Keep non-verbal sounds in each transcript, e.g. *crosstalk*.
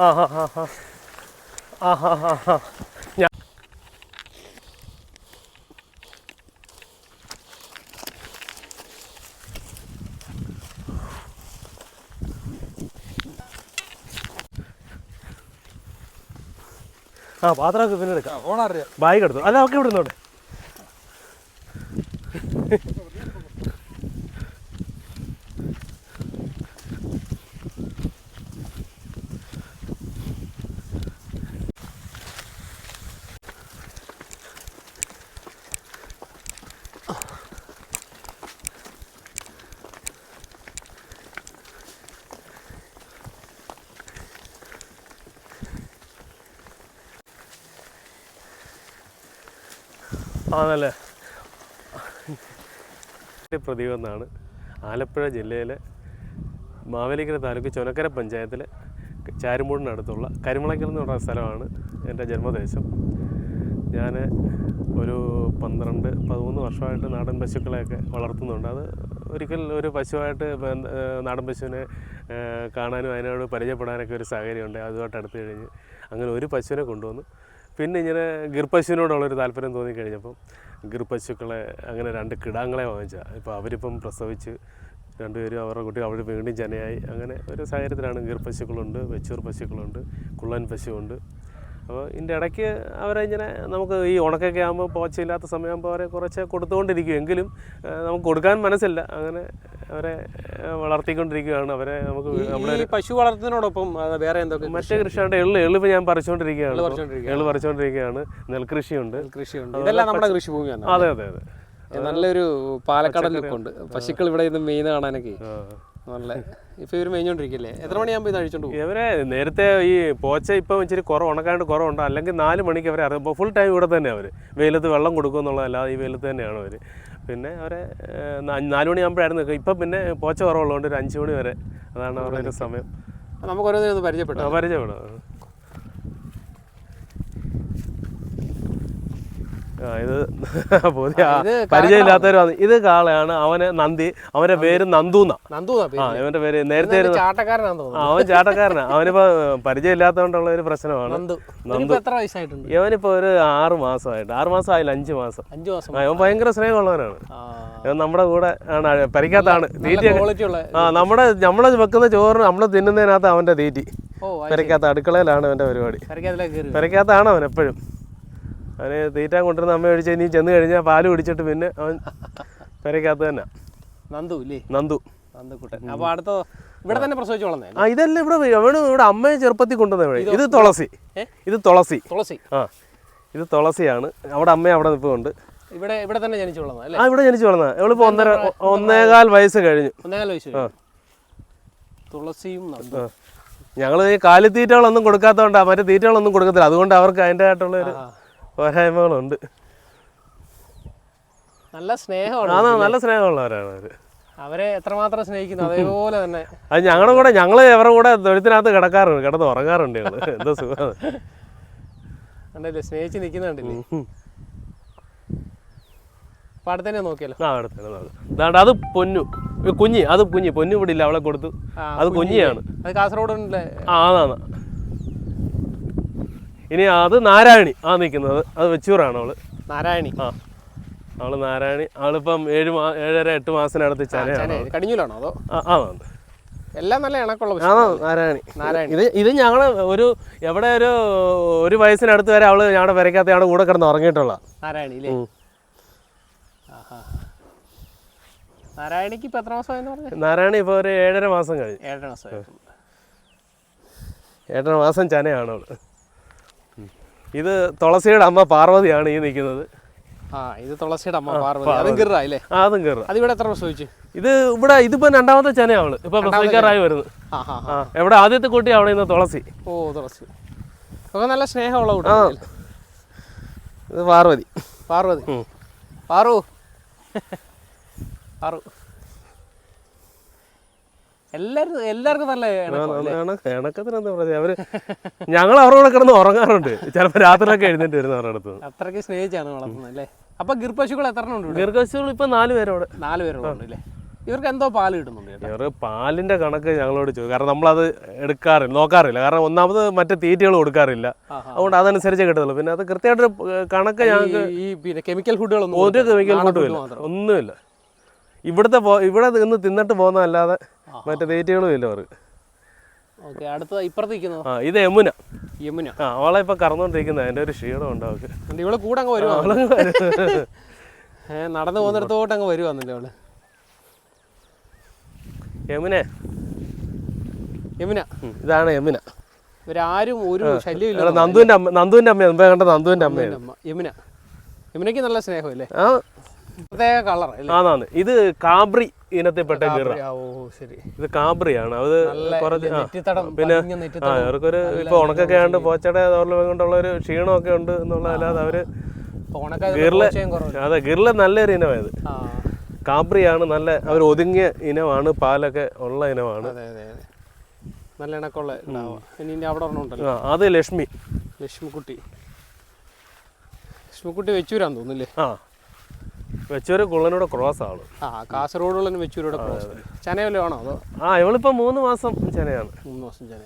ആ ഹാ ഹാ ഹാ ആ ഹാ ഹാ ഹാ ഞാൻ ആ പാത്രമൊക്കെ പിന്നെ എടുക്കാം ഓണറിയാം. ബാഗ് എടുത്തു? അല്ല ഒക്കെ ഇവിടെ നിന്നോട്ടെ ആണല്ലേ? പ്രദീപ് എന്നാണ് ആലപ്പുഴ ജില്ലയിലെ മാവേലിക്കര താലൂക്ക് ചുനക്കര പഞ്ചായത്തിലെ ചാരുമൂടിനടുത്തുള്ള കരിമുളയ്ക്കൽ എന്ന് പറയുന്ന സ്ഥലമാണ് എന്റെ ജന്മദേശം. ഞാൻ ഒരു പന്ത്രണ്ട് പതിമൂന്ന് വർഷമായിട്ട് നാടൻ പശുക്കളെയൊക്കെ വളർത്തുന്നുണ്ട്. അത് ഒരിക്കൽ ഒരു പശുവായിട്ട് നാടൻ പശുവിനെ കാണാനും അതിനോട് പരിചയപ്പെടാനൊക്കെ ഒരു സാഹചര്യമുണ്ട്. അതുമായിട്ട് അടുത്ത് കഴിഞ്ഞ് അങ്ങനെ ഒരു പശുവിനെ കൊണ്ടുവന്നു. പിന്നെ ഇങ്ങനെ ഗിർപ്പശുവിനോടുള്ളൊരു താല്പര്യം തോന്നിക്കഴിഞ്ഞപ്പം ഗിർപ്പശുക്കളെ അങ്ങനെ രണ്ട് കിടാങ്ങളെ വാങ്ങിച്ചാൽ ഇപ്പോൾ അവരിപ്പം പ്രസവിച്ച് രണ്ടുപേരും അവരുടെ കുട്ടി അവർ വീണ്ടും ജനയായി. അങ്ങനെ ഒരു സാഹചര്യത്തിലാണ് ഗിർപ്പശുക്കളുണ്ട് വെച്ചൂർ പശുക്കളുണ്ട് കുള്ളൻ പശുവുണ്ട്. അപ്പോൾ ഇതിന്റെ ഇടയ്ക്ക് അവരെ ഇങ്ങനെ നമുക്ക് ഈ ഉണക്കൊക്കെ ആകുമ്പോൾ പോച്ചയില്ലാത്ത സമയമാകുമ്പോൾ അവരെ കുറച്ച് കൊടുത്തുകൊണ്ടിരിക്കും. എങ്കിലും നമുക്ക് കൊടുക്കാൻ മനസ്സില്ല. അങ്ങനെ അവരെ വളർത്തിക്കൊണ്ടിരിക്കുകയാണ്. അവരെ നമുക്ക് നമ്മുടെ പശു വളർത്തുന്നതിനോടൊപ്പം വേറെ എന്തൊക്കെ മറ്റേ കൃഷിയാണ്ട് എള്ള് എള്ള് ഇപ്പോൾ ഞാൻ പറിച്ചുകൊണ്ടിരിക്കുകയാണ്. എള്ള് പറിച്ചുകൊണ്ടിരിക്കുകയാണ്. നെൽകൃഷിയുണ്ട്. കൃഷിയുണ്ട് ഇതെല്ലാം നമ്മുടെ കൃഷിഭൂമിയാണ് അതെ അതെ അതെ. നല്ലൊരു പാലക്കാടൻ ലുക്കുണ്ട് പശുക്കൾ ഇവിടെ നിന്ന് മെയിൻ കാണാനൊക്കെ. നല്ല. ഇപ്പൊ ഇവർ മേഞ്ഞോണ്ടിരിക്കില്ലേ? എത്ര മണിയാകുമ്പോൾ ഇത് അഴിച്ചോണ്ട് പോകും? ഇവരെ നേരത്തെ ഈ പോച്ച ഇപ്പം ഇച്ചിരി കുറവ് ഉണക്കാണ്ട് കുറവുണ്ടോ. അല്ലെങ്കിൽ നാല് മണിക്ക് അവരെ അറിയുമ്പോൾ ഫുൾ ടൈം ഇവിടെ തന്നെ അവർ വെയിലത്ത് വെള്ളം കൊടുക്കും എന്നുള്ളതല്ലാതെ ഈ വെയിലത്ത് തന്നെയാണ് അവർ പിന്നെ അവരെ നാല് മണിയാകുമ്പോഴായിരുന്നു ഇപ്പം പിന്നെ പോച്ച കുറവുള്ളതുകൊണ്ട് ഒരു അഞ്ച് മണി വരെ അതാണ് അവരുടെ സമയം. നമുക്ക് ഓരോ പരിചയപ്പെട്ടു ആ, പരിചയപ്പെടാം. ഇത് *laughs* പുതിയ പരിചയം ഇത് കാളയാണ്. അവന് നന്ദി. അവന്റെ പേര് നന്ദൂന്ന. നന്ദു ആ ഇവന്റെ പേര് നേരത്തെ അവൻ ചാട്ടക്കാരനാ. അവനിപ്പോ പരിചയമില്ലാത്തതുകൊണ്ടുള്ള ഒരു പ്രശ്നമാണ്. നന്ദു. ഇവനിപ്പോ ഒരു ആറ് മാസമായിട്ട്. ആറ് മാസം ആയില്ല അഞ്ചു മാസം. അഞ്ചു മാസം. ഇവൻ ഭയങ്കര സ്നേഹമുള്ളവനാണ്. ഇവൻ നമ്മുടെ കൂടെ ആണ്. പരിക്കാത്താണ് തീറ്റി ആ നമ്മുടെ നമ്മൾ വെക്കുന്ന ചോറ് നമ്മൾ തിന്നുന്നതിനകത്ത് അവന്റെ തീറ്റി. പെരക്കാത്ത അടുക്കളയിലാണ് അവന്റെ പരിപാടി. പെരക്കാത്താണ് അവൻ എപ്പോഴും. അവന് തീറ്റാൻ കൊണ്ടുവരുന്ന അമ്മ ഒഴിച്ച് ഇനി ചെന്ന് കഴിഞ്ഞാൽ പാൽ കുടിച്ചിട്ട് പിന്നെ അവൻ പെരക്കകത്ത് തന്നെ. നന്ദു ഇല്ലേ? നന്ദു. നന്ദുക്കുട്ടൻ. അപ്പോൾ അടുത്ത ഇവിടെ തന്നെ പ്രസവിച്ചു വളർന്നേ ആ ഇതെല്ലാം ഇവിടെ അവന് ഇവിടെ അമ്മയെ ചെറുപ്പത്തിൽ കൊണ്ടുവന്ന വഴി. ഇത് തുളസി. ഇത് തുളസി. തുളസി. ആ ഇത് തുളസിയാണ്. അവിടെ അമ്മ അവിടെ നിൽപ്പുണ്ട് ഇവിടെ ഇവിടെ തന്നെ ജനിച്ചു വളർന്നത് അല്ലേ? ആ ഇവിടെ ജനിച്ചു വളർന്ന ഇവളിപ്പോ ഒന്നര ഒന്നേകാൽ വയസ്സ് കഴിഞ്ഞു. ഒന്നേകാല വയസ്സ് തുളസിയും ഞങ്ങൾ ഈ കാലിത്തീറ്റകളൊന്നും കൊടുക്കാത്തതുകൊണ്ടാണ് മറ്റേ തീറ്റകളൊന്നും കൊടുക്കത്തില്ല. അതുകൊണ്ട് അവർക്ക് അതിന്റെ ആയിട്ടുള്ള ഒരു. പോരായ്മകളുണ്ട് നല്ല സ്നേഹമാണ് ആ നല്ല സ്നേഹമുള്ളവരാണ് അവർ. അവരെ എത്രമാത്രം സ്നേഹിക്കുന്നു? അതേപോലെ തന്നെ. അത് ഞങ്ങളുടെ കൂടെ ഞങ്ങൾ അവരുടെ കൂടെ തൊഴുത്തിനകത്ത് കിടക്കാറുണ്ട്. കിടന്ന് ഉറങ്ങാറുണ്ട് ഞങ്ങൾ *laughs* എന്താ സുഖം കണ്ടില്ലേ? സ്നേഹിച്ച് നിൽക്കുന്ന കണ്ടില്ലേ അപ്പൊ അടുത്തന്നെ നോക്കിയല്ലോ ആ അത് പൊന്നു. കുഞ്ഞി അത് കുഞ്ഞി. പൊന്നു ഇവിടെ ഇല്ല അവളെ കൊടുത്തു. അത് കുഞ്ഞിയാണ്. അത് കാസർഗോഡ് ആ അതാണ്. ഇനി അത് നാരായണി. ആ നിൽക്കുന്നത് അത് വെച്ചൂറാണ് അവൾ. നാരായണി. ആ. അവൾ നാരായണി. അവളിപ്പം ഏഴ് മാ ഏഴര എട്ട് മാസത്തിനടുത്ത് ചനയാണ് കടിഞ്ഞൂലാണോ അതോ? ആ ആ എല്ലാം നല്ല ഇണക്കുള്ള ആ നാരായണി. നാരായണി. ഇത് ഇത് ഞങ്ങൾ ഒരു എവിടെ ഒരു ഒരു വയസ്സിനടുത്ത് വരെ അവൾ ഞങ്ങളുടെ പെരക്കകത്ത് ഞങ്ങളുടെ കൂടെ കിടന്ന് ഉറങ്ങിയിട്ടുള്ള നാരായണി അല്ലേ. നാരായണിക്ക് ഇപ്പൊ എത്ര മാസമായെന്ന് പറഞ്ഞു? നാരായണി ഇപ്പോൾ ഒരു ഏഴര മാസം കഴിഞ്ഞു. ഏഴര മാസം ഏഴര മാസം ചനയാണ് അവൾ. ഇത് തുളസിയുടെ അമ്മ പാർവതിയാണ് ഈ നിൽക്കുന്നത്. ആ ഇത് തുളസിയുടെ അമ്മ പാർവതി. അതും കിറ അല്ലേ? ആ അതും കയറുക അത് ഇവിടെ എത്ര പ്രസവിച്ചു ഇത് ഇവിടെ ഇതിപ്പോ രണ്ടാമത്തെ ചനയാ അവൾ. ഇപ്പൊ പ്രസവിക്കാറായി വരുന്നത്. ആ എവിടെ ആദ്യത്തെ കുട്ടി അവിടെ നിന്ന് തുളസി. ഓ തുളസി. ഒക്കെ നല്ല സ്നേഹമുള്ള കുട്ടി ഇത് പാർവതി. പാർവതി. പാറു. പാറു. എല്ലാരും എല്ലാവർക്കും നല്ല ഇണക്കമാ അല്ലേ? ഇണക്കത്തിന് എന്താ പറയുക അവർ ഞങ്ങൾ അവരുടെ കൂടെ കിടന്ന് ഉറങ്ങാറുണ്ട്. ചിലപ്പോൾ രാത്രിയൊക്കെ എഴുന്നേറ്റ് വരുന്ന അവരുടെ അടുത്ത്. അത്രയ്ക്ക് സ്നേഹിച്ചാണ് വളർത്തുന്നത് അല്ലേ? അപ്പൊ ഗിർപശുക്കൾ എത്ര ഉണ്ട് ഇപ്പൊ നാല് പേരോട്. നാല് പേരോടുണ്ട് അല്ലേ? ഇവർക്ക് എന്തോ പാൽ കിട്ടുന്നുണ്ട് ഇവർ പാലിന്റെ കണക്ക് ഞങ്ങളോട് ചോദിക്കും. കാരണം നമ്മളത് എടുക്കാറില്ല നോക്കാറില്ല. കാരണം ഒന്നാമത് മറ്റു തീറ്റകൾ കൊടുക്കാറില്ല. അതുകൊണ്ട് അതനുസരിച്ച് കിട്ടത്തുള്ളൂ. പിന്നെ അത് കൃത്യമായിട്ട് കണക്ക് ഞങ്ങൾക്ക് ഈ- പിന്നെ കെമിക്കൽ ഫുഡുകളൊന്നും ഒരു. കെമിക്കൽ ഫുഡും ഇല്ല. ഒന്നുമില്ല. ഇവിടുത്തെ ഇവിടെ നിന്ന് തിന്നിട്ട് പോകുന്നതല്ലാതെ മറ്റു തീറ്റകളും ഇല്ല അവർക്ക്. ഓക്കെ അടുത്ത ഇപ്പുറത്ത് നിൽക്കുന്നത് ആ ഇത് യമുന. യമുന. ആ അവളെ ഇപ്പൊ കറന്നുകൊണ്ടിരിക്കുന്നത് എന്റെ ഒരു ക്ഷീണം ഉണ്ട് അവൾക്ക്. ഇവൾ കൂടെ അങ്ങ് വരുവാ. ഏഹ് നടന്നു പോകുന്നിടത്തോട്ട് അങ്ങ് വരുവാന്നല്ലേ അവൾ? യമുന. യമുന. ഇതാണ് യമുന. ഇവരാരും ഒരു ശല്യമില്ല നന്ദുവിന്റെ അമ്മ നന്ദുവിന്റെ അമ്മ കണ്ട നന്ദുവിന്റെ അമ്മ. യമുന. യമുനക്ക് നല്ല സ്നേഹമല്ലേ ആ. പ്രത്യേക കളർ ആന്നാന്ന്. ഇത് കാബ്രി ഇനത്തിൽപ്പെട്ട ഗിറ ഇത് കാബ്രിയാണ്. അത് കുറച്ച് പിന്നെ അവർക്കൊരു ഇപ്പോൾ ഉണക്കൊക്കെ ആണ്ട് പോച്ചയുടെ തോർലം കൊണ്ടുള്ള ഒരു ക്ഷീണമൊക്കെ ഉണ്ട് എന്നുള്ളതല്ലാതെ അവർ ഇപ്പൊ ഗിർല അതെ ഗിർല നല്ലൊരു ഇനമായത്. കാബ്രി കാബ്രിയാണ് നല്ല അവർ ഒതുങ്ങിയ ഇനമാണ് പാലൊക്കെ ഉള്ള ഇനമാണ്. നല്ല ഇണക്കുള്ള അവിടെ ഉണ്ടല്ലോ. അത് ലക്ഷ്മി. ലക്ഷ്മിക്കുട്ടി. ലക്ഷ്മിക്കുട്ടി വെച്ചൂരാന്ന് തോന്നുന്നില്ലേ? ആ. വെച്ചൊരു കുള്ളനോട് ക്രോസ് ആണ്. ആ കാസർഗോഡുള്ള വെച്ചൂരുടെ ക്രോസ് ചനയല്ലോ ആണോ അതോ? ആ ഇവളിപ്പോ മൂന്ന് മാസം ചെനയാണ് മൂന്ന് മാസം ചെന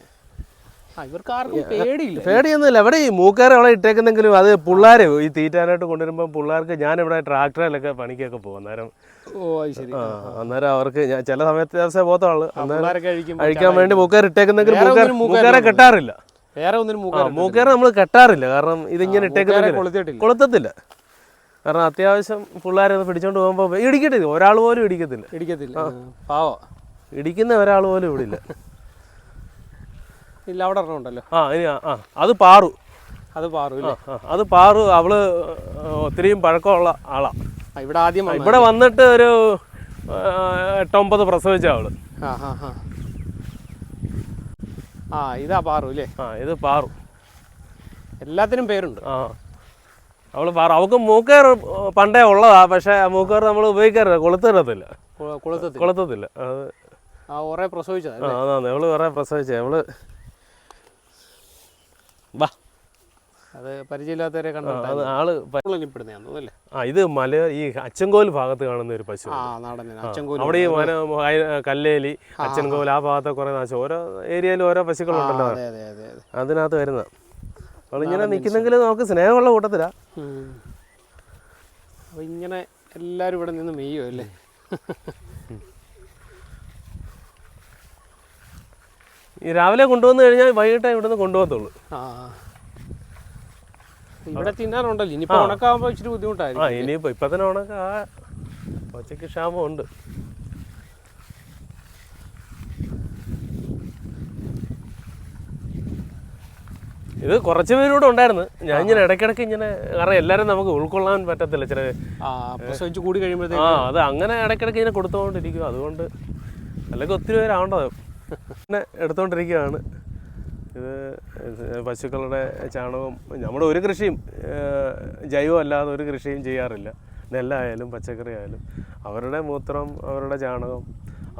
ആ ഇവർക്ക് ആർക്കും പേടിയില്ല? പേടിയൊന്നുമില്ല. ഇവിടെ ഈ മൂക്കാരെ അവിടെ ഇട്ടേക്കുന്നെങ്കിലും അത് പിള്ളേർ ഈ തീറ്റാനായിട്ട് കൊണ്ടുവരുമ്പോൾ പിള്ളേർക്ക് ഞാൻ ഇവിടെ ട്രാക്ടറിലൊക്കെ പണിക്കൊക്കെ പോകും അന്നേരം. ഓ ശരി. അന്നേരം അവർക്ക് ഞാൻ ചില സമയത്ത് ദിവസം പോകത്തുള്ളൂ കഴിക്കാൻ വേണ്ടി മൂക്കാർ ഇട്ടേക്കുന്നെങ്കിലും മൂക്കാർ മൂക്കാര് കെട്ടാറില്ല. വേറെ ഒന്നിനും മൂക്കാരെ നമ്മൾ കെട്ടാറില്ല. കാരണം ഇതിങ്ങനെ ഇട്ടേക്കുന്ന കൊളുത്തത്തില്ല. കാരണം അത്യാവശ്യം പിള്ളേരെ പിടിച്ചോണ്ട് പോകുമ്പോൾ ഇടിക്കട്ടില്ല ഒരാൾ പോലും ഇടിക്കത്തില്ല. ഇടിക്കത്തില്ല. പാവോ. ഇടിക്കുന്ന ഒരാൾ പോലും ഇവിടെ ഇല്ല. ഇല്ല അവിടെ ഉണ്ടല്ലോ. ആ ഇനി ആ, അത് പാറു. അത് പാറു അത് പാറു അവൾ ഒത്തിരിയും പഴക്കമുള്ള ആളാ. ഇവിടെ ആദ്യം ഇവിടെ വന്നിട്ട് ഒരു എട്ടൊമ്പത് പ്രസവിച്ച അവൾ. ആ ഇതാ പാറു അല്ലേ? ആ ഇത് പാറു. എല്ലാത്തിനും പേരുണ്ട്. ആ. അവൾ പറ അവൾക്ക് മൂക്കേർ പണ്ടേ ഉള്ളതാ പക്ഷെ മൂക്കേർ നമ്മൾ ഉപയോഗിക്കാറില്ല കൊളുത്തിടത്തില്ല കു- കൊളുത്തത്തില്ല. അത് ആ കുറേ പ്രസവിച്ചതാ ആ അതാണ് അവൾ അവൾ വാ. അത് പരിചയമില്ലാത്തവരെ ആൾ ആ ഇത് മല ഈ അച്ചൻകോൽ ഭാഗത്ത് കാണുന്ന ഒരു പശു അവിടെ ഈ മന കല്ലേലി അച്ചൻകോൽ ആ. ഭാഗത്തൊക്കെ കുറേ നാശം. ഓരോ ഏരിയയിലും ഓരോ പശുക്കളുണ്ടല്ലോ. അതെ അതെ അതെ അതെ. അതിനകത്ത് വരുന്ന അവളിങ്ങനെ നിൽക്കുന്നെങ്കിൽ നമുക്ക് സ്നേഹമുള്ള കൂട്ടത്തിലാ. അപ്പോൾ ഇങ്ങനെ എല്ലാരും ഇവിടെ നിന്ന് മെയ്യോ അല്ലേ? ഈ രാവിലെ കൊണ്ടുവന്നു കഴിഞ്ഞാൽ വൈകിട്ടേ ഇവിടുന്ന് കൊണ്ടുപോകത്തുള്ളൂ. ആ. ഇവിടെ തിന്നാനുണ്ടല്ലോ ഇനിയിപ്പോ ഉണക്കാവുമ്പോ ഇച്ചിരി ആ ഇനിയിപ്പോ ഇപ്പം തന്നെ ഉണക്ക ആ പച്ചക്ക് ക്ഷാമം ഉണ്ട് ഇത് കുറച്ച് പേരൂടെ ഉണ്ടായിരുന്നു. ഞാൻ ഇങ്ങനെ ഇടയ്ക്കിടയ്ക്ക് ഇങ്ങനെ കാരണം എല്ലാവരും നമുക്ക് ഉൾക്കൊള്ളാൻ പറ്റത്തില്ല. ചില പ്രസവിച്ച് കൂടി കഴിയുമ്പോഴത്തേക്ക് ആ അത് അങ്ങനെ ഇടയ്ക്കിടയ്ക്ക് ഇങ്ങനെ കൊടുത്തുകൊണ്ടിരിക്കും. അതുകൊണ്ട് അല്ലെങ്കിൽ ഒത്തിരി പേരാവേണ്ടത് പിന്നെ എടുത്തുകൊണ്ടിരിക്കുകയാണ്. ഇത് പശുക്കളുടെ ചാണകവും നമ്മുടെ ഒരു കൃഷിയും ജൈവമല്ലാതെ ജൈവം അല്ലാതെ ഒരു കൃഷിയും ചെയ്യാറില്ല. നെല്ലായാലും പച്ചക്കറി ആയാലും. അവരുടെ മൂത്രം അവരുടെ ചാണകം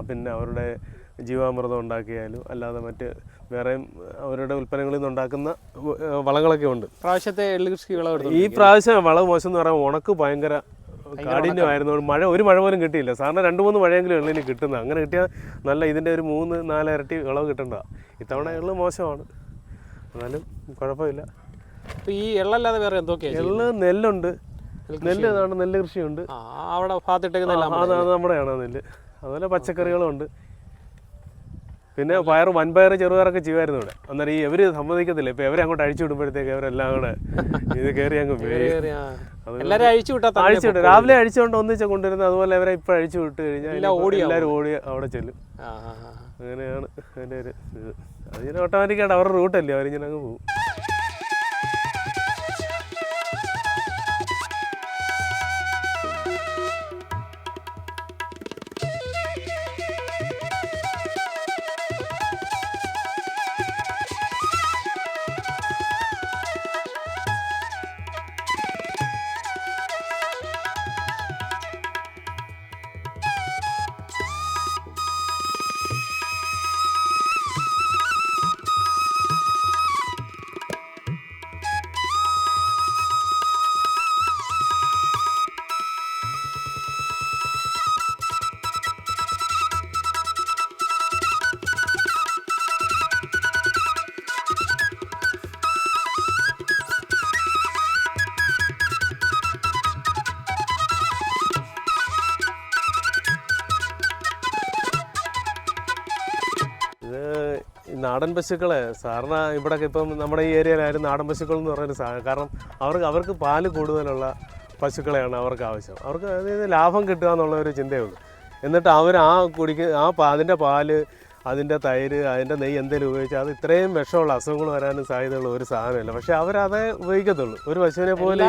പിന്നെ അവരുടെ ജീവാമൃതം ഉണ്ടാക്കിയാലും അല്ലാതെ മറ്റ് വേറെയും അവരുടെ ഉൽപ്പന്നങ്ങളിൽ നിന്ന് ഉണ്ടാക്കുന്ന ഏഹ്, വളങ്ങളൊക്കെ ഉണ്ട്. പ്രാവശ്യത്തെ എള്ളു കൃഷി വിളവ് ഈ പ്രാവശ്യം വളവ് മോശം എന്ന് പറയാൻ ഉണക്ക് ഭയങ്കര കാഠിന്യമായിരുന്നു. മഴ ഒരു മഴ പോലും കിട്ടിയില്ല. സാറിന് രണ്ട് മൂന്ന് മഴയെങ്കിലും എള്ളിന് കിട്ടുന്നത് അങ്ങനെ കിട്ടിയാൽ നല്ല ഇതിന്റെ ഒരു മൂന്ന് നാല് ഇരട്ടി വിളവ് കിട്ടണ്ട. ഇത്തവണ എള്ള് മോശമാണ്. എന്നാലും കുഴപ്പമില്ല. ഈ എള്ളല്ലാതെ വേറെ എന്തൊക്കെയാ ചെയ്യുന്നത്? എള്ള് നെല്ലുണ്ട്. നെല്ല് നെല്ല് കൃഷിയുണ്ട്. അവിടെ ഭാഗത്തിട്ടേക്കുന്ന എല്ലാം ആ, അത് അത് നമ്മുടെയാണ് നെല്ല്? അതുപോലെ പച്ചക്കറികളും ഉണ്ട്. പിന്നെ പയർ വൻപയർ ചെറുപയറൊക്കെ ചെയ്യുമായിരുന്നു ഇവിടെ. അന്നേരം ഈ ഇവർ സമ്മതിക്കത്തില്ല. ഇപ്പൊ ഇവരെ അങ്ങോട്ട് അഴിച്ചു വിടുമ്പോഴത്തേക്ക് അവരെല്ലാം കൂടെ ഇത് കയറി അങ്ങ് അഴിച്ചു വിട്ടാ രാവിലെ അഴിച്ചുകൊണ്ട് ഒന്നിച്ച് കൊണ്ടുവരുന്നത് അതുപോലെ അവരെ ഇപ്പൊ അഴിച്ചു വിട്ട് കഴിഞ്ഞാൽ. എല്ലാവരും ഓടി അവിടെ ചെല്ലും. അങ്ങനെയാണ് അതിന്റെ ഒരു ഇത്. അതിങ്ങനെ ഓട്ടോമാറ്റിക്കായിട്ട് അവരുടെ റൂട്ടല്ലേ അവരിങ്ങനെ അങ്ങ് പോകും. നാടൻ പശുക്കളെ സാറിന് ഇവിടെ ഇപ്പം നമ്മുടെ ഈ ഏരിയയിലായാലും നാടൻ പശുക്കൾ എന്ന് പറയുന്ന സാധനം കാരണം അവർക്ക് അവർക്ക് പാൽ കൂടുതലുള്ള പശുക്കളെയാണ് അവർക്ക് ആവശ്യം. അവർക്ക് അതായത് ലാഭം കിട്ടുക എന്നുള്ള ഒരു ചിന്തയുള്ളൂ എന്നിട്ട് അവർ ആ കുടിക്ക് ആ അതിന്റെ പാൽ അതിന്റെ തൈര് അതിന്റെ നെയ്യ് എന്തെങ്കിലും ഉപയോഗിച്ചാൽ അത് ഇത്രയും വിഷമുള്ള അസുഖങ്ങൾ വരാനും സാധ്യതയുള്ള ഒരു സാധനമില്ല. പക്ഷെ അവരതേ ഉപയോഗിക്കത്തുള്ളൂ. ഒരു പശുവിനെ പോലെ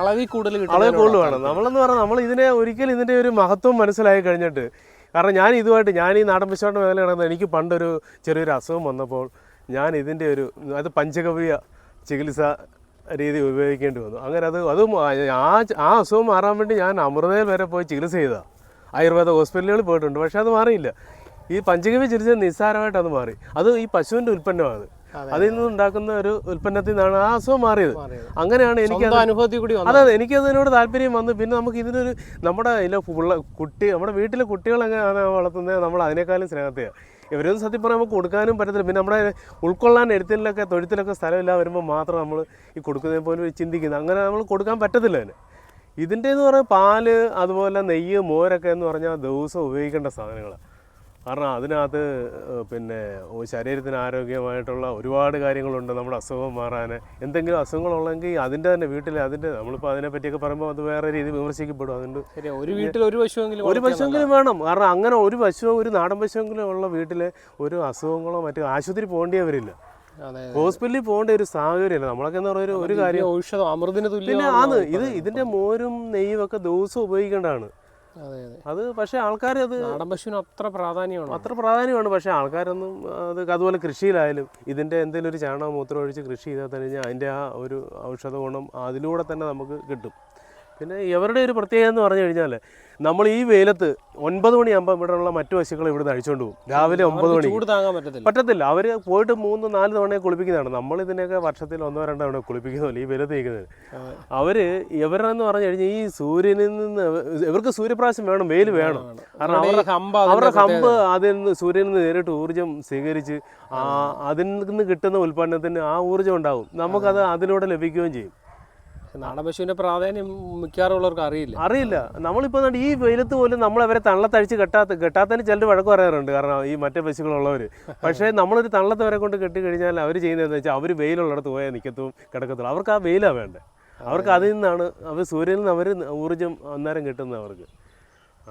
അളവിൽ കൂടുതൽ അളവിൽ കൂടുതൽ വേണം. നമ്മളെന്ന് പറഞ്ഞാൽ നമ്മൾ ഇതിനെ ഒരിക്കലും ഇതിന്റെ ഒരു മഹത്വം മനസ്സിലായി കഴിഞ്ഞിട്ട് കാരണം ഞാൻ ഇതുമായിട്ട് ഞാൻ ഈ നാടൻ പശുവായിട്ട് മേഖല കിടന്നത് എനിക്ക് പണ്ടൊരു ചെറിയൊരു അസുഖം വന്നപ്പോൾ ഞാൻ ഇതിന്റെ ഒരു അത് പഞ്ചഗവ്യ ചികിത്സ രീതി ഉപയോഗിക്കേണ്ടി വന്നു. അങ്ങനെ അത് അതും ആ ആ അസുഖം മാറാൻ വേണ്ടി ഞാൻ അമൃതയിൽ വരെ പോയി ചികിത്സ ചെയ്തതാണ് ആയുർവേദ ഹോസ്പിറ്റലുകളിൽ പോയിട്ടുണ്ട്. പക്ഷേ അത് മാറിയില്ല. ഈ പഞ്ചഗവ്യ ചികിത്സ നിസ്സാരമായിട്ട് അത് മാറി. അത് ഈ പശുവിന്റെ ഉൽപ്പന്നമാണ്. അതിൽ നിന്ന് ഉണ്ടാക്കുന്ന ഒരു ഉൽപ്പന്നത്തിൽ നിന്നാണ് ആ അസുഖം മാറിയത്. അങ്ങനെയാണ് എനിക്ക് അനുഭവത്തിൽ കൂടി അതെ എനിക്ക് അതിനോട് താല്പര്യം വന്നു. പിന്നെ നമുക്ക് ഇതിനൊരു നമ്മുടെ കുട്ടി നമ്മുടെ വീട്ടിലെ കുട്ടികൾ എങ്ങനെയാണ് വളർത്തുന്നത്? നമ്മൾ അതിനേക്കാളും സ്നേഹത്തെയാണ് ഇവരൊന്നും സത്യം പറഞ്ഞാൽ നമുക്ക് കൊടുക്കാനും പറ്റത്തില്ല. പിന്നെ നമ്മുടെ ഉൾക്കൊള്ളാൻ എഴുത്തിലൊക്കെ തൊഴുത്തിലൊക്കെ സ്ഥലമില്ല വരുമ്പോൾ മാത്രം നമ്മൾ ഈ കൊടുക്കുന്നതിന് പോലും ചിന്തിക്കുന്നത്. അങ്ങനെ നമ്മൾ കൊടുക്കാൻ പറ്റത്തില്ല അതിന്. ഇതിന്റെ എന്ന് പറഞ്ഞാൽ പാൽ അതുപോലെ നെയ്യ് മോരൊക്കെ എന്ന് പറഞ്ഞാൽ ദിവസം ഉപയോഗിക്കേണ്ട സാധനങ്ങളാണ് കാരണം അതിനകത്ത് പിന്നെ ശരീരത്തിന് ആരോഗ്യമായിട്ടുള്ള ഒരുപാട് കാര്യങ്ങളുണ്ട്. നമ്മുടെ അസുഖം മാറാൻ. എന്തെങ്കിലും അസുഖങ്ങളുള്ളെങ്കിൽ അതിന്റെ തന്നെ വീട്ടിൽ അതിന്റെ നമ്മളിപ്പോൾ അതിനെ പറ്റിയൊക്കെ പറയുമ്പോൾ അത് വേറെ രീതി വിമർശിക്കപ്പെടും. അതുകൊണ്ട് ഒരു വീട്ടിൽ ഒരു പശുവെങ്കിലും ഒരു പശുവെങ്കിലും വേണം. കാരണം അങ്ങനെ ഒരു പശുവോ ഒരു നാടൻ പശുവെങ്കിലും ഉള്ള വീട്ടിൽ ഒരു അസുഖങ്ങളോ മറ്റു ആശുപത്രി പോകേണ്ടിയവരില്ല ഹോസ്പിറ്റലിൽ പോകേണ്ട ഒരു സാഹചര്യമില്ല. നമ്മളൊക്കെ എന്ന് പറഞ്ഞ ഒരു കാര്യം ഔഷധം അമൃതിന് പിന്നെ തുല്യമാണ് ആണ് ഇത് ഇതിന്റെ മോരും നെയ്യും ഒക്കെ ദിവസം ഉപയോഗിക്കേണ്ടതാണ്. അതെ പക്ഷേ ആൾക്കാർ അത് നാടൻ പശുവിന് അത്ര പ്രാധാന്യമാണ്. അത്ര പ്രാധാന്യമാണ്. പക്ഷേ ആൾക്കാരൊന്നും അത് അതുപോലെ കൃഷിയിലായാലും ഇതിന്റെ എന്തെങ്കിലും ഒരു ചാണകം മൂത്രം ഒഴിച്ച് കൃഷി ചെയ്താൽ തന്നെ കഴിഞ്ഞാൽ അതിന്റെ ആ ഒരു ഔഷധ ഗുണം അതിലൂടെ തന്നെ നമുക്ക് കിട്ടും. പിന്നെ ഇവരുടെ ഒരു പ്രത്യേകത എന്ന് പറഞ്ഞു കഴിഞ്ഞാൽ നമ്മൾ ഈ വെയിലത്ത് ഒൻപത് മണിയാകുമ്പോൾ ഇവിടെയുള്ള മറ്റു പശുക്കളെ ഇവിടുന്ന് അഴിച്ചുകൊണ്ട് പോകും. രാവിലെ ഒമ്പത് മണി. താങ്ങാൻ പറ്റത്തില്ല. പറ്റത്തില്ല. അവർ പോയിട്ട് മൂന്ന് നാല് തവണയെ കുളിപ്പിക്കുന്നതാണ്. നമ്മൾ ഇതിനെയൊക്കെ വർഷത്തിൽ ഒന്നോ രണ്ടോ തവണ കുളിപ്പിക്കുന്നില്ല ഈ വെയിലത്ത് നിൽക്കുന്നത്. അവർ ഇവരെന്ന് പറഞ്ഞു കഴിഞ്ഞാൽ ഈ സൂര്യനിൽ നിന്ന് ഇവർക്ക് സൂര്യപ്രാശം വേണം വെയിൽ വേണം. കാരണം അവരുടെ കമ്പ് അവരുടെ കമ്പ് അതിൽ നിന്ന് സൂര്യനിൽ നിന്ന് നേരിട്ട് ഊർജം സ്വീകരിച്ച് ആ. അതിൽ നിന്ന് കിട്ടുന്ന ഉൽപ്പന്നത്തിന് ആ ഊർജം ഉണ്ടാവും. നമുക്കത് അതിലൂടെ ലഭിക്കുകയും ചെയ്യും. നാടൻ പ്രാധാന്യം മിക്കവാറുള്ളവർക്ക് അറിയില്ല. അറിയില്ല. നമ്മളിപ്പോൾ ദാണ്ട് ഈ വെയിലത്ത് പോലും നമ്മൾ അവരെ തള്ളത്തഴിച്ച് കെട്ടാത്ത കെട്ടാത്തതിന് ചിലർ വഴക്ക് പറയാറുണ്ട് കാരണം ഈ മറ്റേ പശുക്കളുള്ളവർ പക്ഷേ നമ്മളൊരു തള്ളത്തവരെ കൊണ്ട് കെട്ടി കഴിഞ്ഞാൽ അവർ ചെയ്യുന്നതെന്ന് വെച്ചാൽ അവർ വെയിലുള്ളിടത്ത് പോയാൽ നിൽക്കത്തും കിടക്കത്തുള്ളൂ. അവർക്ക് ആ വെയിലാണ് വേണ്ടത് അവർക്ക് അതിൽ നിന്നാണ് അവർ സൂര്യനിൽ നിന്ന് അവർ ഊർജം അന്നേരം കിട്ടുന്നത് അവർക്ക്.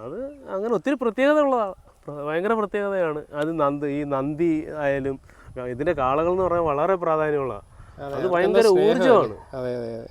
അത് അങ്ങനെ ഒത്തിരി പ്രത്യേകത ഉള്ളതാണ് ഭയങ്കര പ്രത്യേകതയാണ്. അത് നന്ദി ഈ നന്ദി ആയാലും ഇതിന്റെ കാളകൾ എന്ന് പറഞ്ഞാൽ വളരെ പ്രാധാന്യമുള്ളതാണ് അത് ഭയങ്കര? ഊർജമാണ്. അതെ അതെ അതെ.